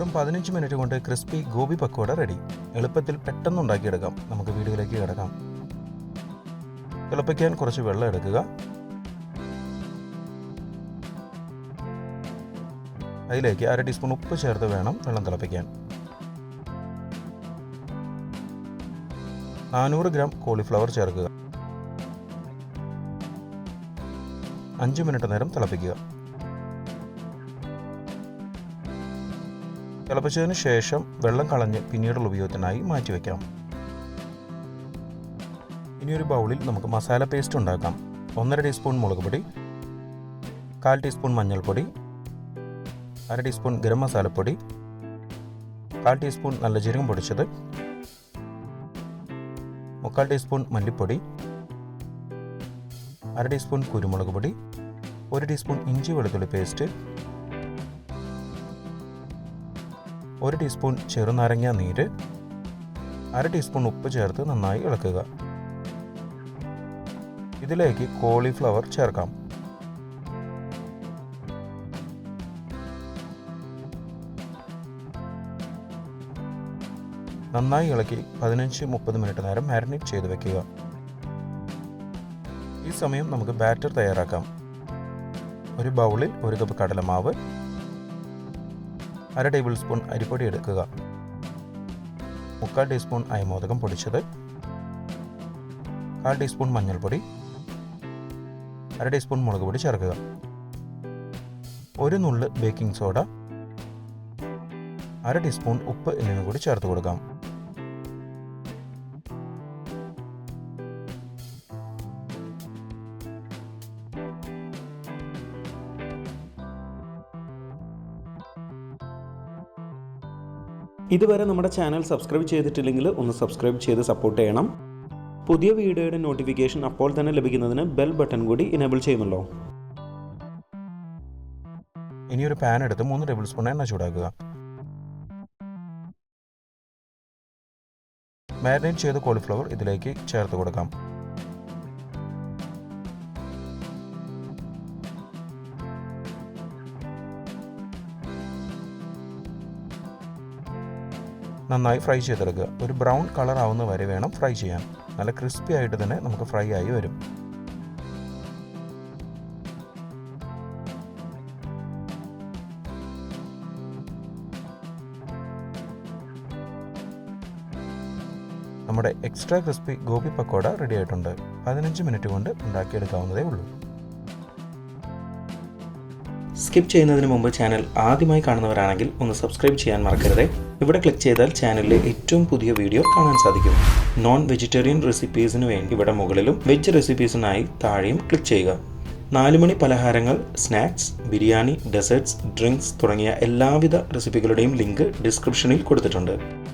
വെറും പതിനഞ്ച് മിനിറ്റ് കൊണ്ട് ക്രിസ്പി ഗോബി പക്കോട റെഡി. എളുപ്പത്തിൽ പെട്ടെന്ന് ഉണ്ടാക്കിയെടുക്കാം നമുക്ക് വീടുകളിലേക്ക് കിടക്കാം. തിളപ്പിക്കാൻ കുറച്ച് വെള്ളം എടുക്കുക. അതിലേക്ക് അര ടീസ്പൂൺ ഉപ്പ് ചേർത്ത് വേണം വെള്ളം തിളപ്പിക്കാൻ. നാനൂറ് ഗ്രാം കോളിഫ്ലവർ ചേർക്കുക. അഞ്ച് മിനിറ്റ് നേരം തിളപ്പിക്കുക. തിളപ്പിച്ചതിന് ശേഷം വെള്ളം കളഞ്ഞ് പിന്നീടുള്ള ഉപയോഗത്തിനായി മാറ്റിവെക്കാം ഇനി ഒരു ബൗളിൽ നമുക്ക് മസാല പേസ്റ്റ് ഉണ്ടാക്കാം. ഒന്നര ടീസ്പൂൺ മുളക് പൊടി കാൽ ടീസ്പൂൺ മഞ്ഞൾപ്പൊടി അര ടീസ്പൂൺ ഗരം മസാലപ്പൊടി കാൽ ടീസ്പൂൺ നല്ല ജീരകം പൊടിച്ചത് മുക്കാൽ ടീസ്പൂൺ മല്ലിപ്പൊടി അര ടീസ്പൂൺ കുരുമുളക് പൊടി ഒരു ടീസ്പൂൺ ഇഞ്ചി വെളുത്തുള്ളി പേസ്റ്റ് ഒരു ടീസ്പൂൺ ചെറുനാരങ്ങ നീര് അര ടീസ്പൂൺ ഉപ്പ് ചേർത്ത് നന്നായി ഇളക്കുക. ഇതിലേക്ക് കോളിഫ്ലവർ ചേർക്കാം. നന്നായി ഇളക്കി പതിനഞ്ച് മുപ്പത് മിനിറ്റ് നേരം മാരിനേറ്റ് ചെയ്ത് വെക്കുക. ഈ സമയം നമുക്ക് ബാറ്റർ തയ്യാറാക്കാം. ഒരു ബൗളിൽ ഒരു കപ്പ് കടലമാവ് അര ടേബിൾ സ്പൂൺ അരിപ്പൊടി എടുക്കുക. മുക്കാൽ ടീസ്പൂൺ അയമോദകം പൊടിച്ചത്. കാൽ ടീസ്പൂൺ മഞ്ഞൾപ്പൊടി. അര ടീസ്പൂൺ മുളക് പൊടി ചേർക്കുക. ഒരു നുള്ള് ബേക്കിംഗ് സോഡ. അര ടീസ്പൂൺ ഉപ്പ് എന്നിവ കൂടി ചേർത്ത് കൊടുക്കാം. ഇതുവരെ നമ്മുടെ ചാനൽ സബ്സ്ക്രൈബ് ചെയ്തിട്ടില്ലെങ്കിൽ ഒന്ന് സബ്സ്ക്രൈബ് ചെയ്ത് സപ്പോർട്ട് ചെയ്യണം. പുതിയ വീഡിയോയുടെ നോട്ടിഫിക്കേഷൻ അപ്പോൾ തന്നെ ലഭിക്കുന്നതിന് ബെൽ ബട്ടൺ കൂടി ഇനേബിൾ ചെയ്യുമല്ലോ ഇനി ഒരു പാൻ എടുത്ത് മൂന്ന് ടേബിൾ സ്പൂൺ എണ്ണ ചൂടാക്കുക. മാരിനേറ്റ് ചെയ്ത കോളിഫ്ലവർ ഇതിലേക്ക് ചേർത്ത് കൊടുക്കാം. നന്നായി ഫ്രൈ ചെയ്തെടുക്കുക. ഒരു ബ്രൗൺ കളർ ആവുന്ന വരെ വേണം ഫ്രൈ ചെയ്യാൻ. നല്ല ക്രിസ്പി ആയിട്ട് തന്നെ നമുക്ക് ഫ്രൈ ആയി വരും. നമ്മുടെ extra crispy gobi pakoda ready ആയിട്ടുണ്ട്. പതിനഞ്ച് മിനിറ്റ് കൊണ്ട് ഉണ്ടാക്കിയെടുക്കാവുന്നതേ ഉള്ളൂ. സ്കിപ്പ് ചെയ്യുന്നതിന് മുമ്പ് ചാനൽ ആദ്യമായി കാണുന്നവരാണെങ്കിൽ ഒന്ന് സബ്സ്ക്രൈബ് ചെയ്യാൻ മറക്കരുത്. ഇവിടെ ക്ലിക്ക് ചെയ്താൽ ചാനലിലെ ഏറ്റവും പുതിയ വീഡിയോ കാണാൻ സാധിക്കും. നോൺ വെജിറ്റേറിയൻ റെസിപ്പീസിന് വേണ്ടി ഇവിടെ മുകളിലും വെജ് റെസിപ്പീസിനായി താഴെയും ക്ലിക്ക് ചെയ്യുക. നാലുമണി പലഹാരങ്ങൾ സ്നാക്സ് ബിരിയാണി ഡെസേർട്സ് ഡ്രിങ്ക്സ് തുടങ്ങിയ എല്ലാവിധ റെസിപ്പികളുടെയും ലിങ്ക് ഡിസ്ക്രിപ്ഷനിൽ കൊടുത്തിട്ടുണ്ട്.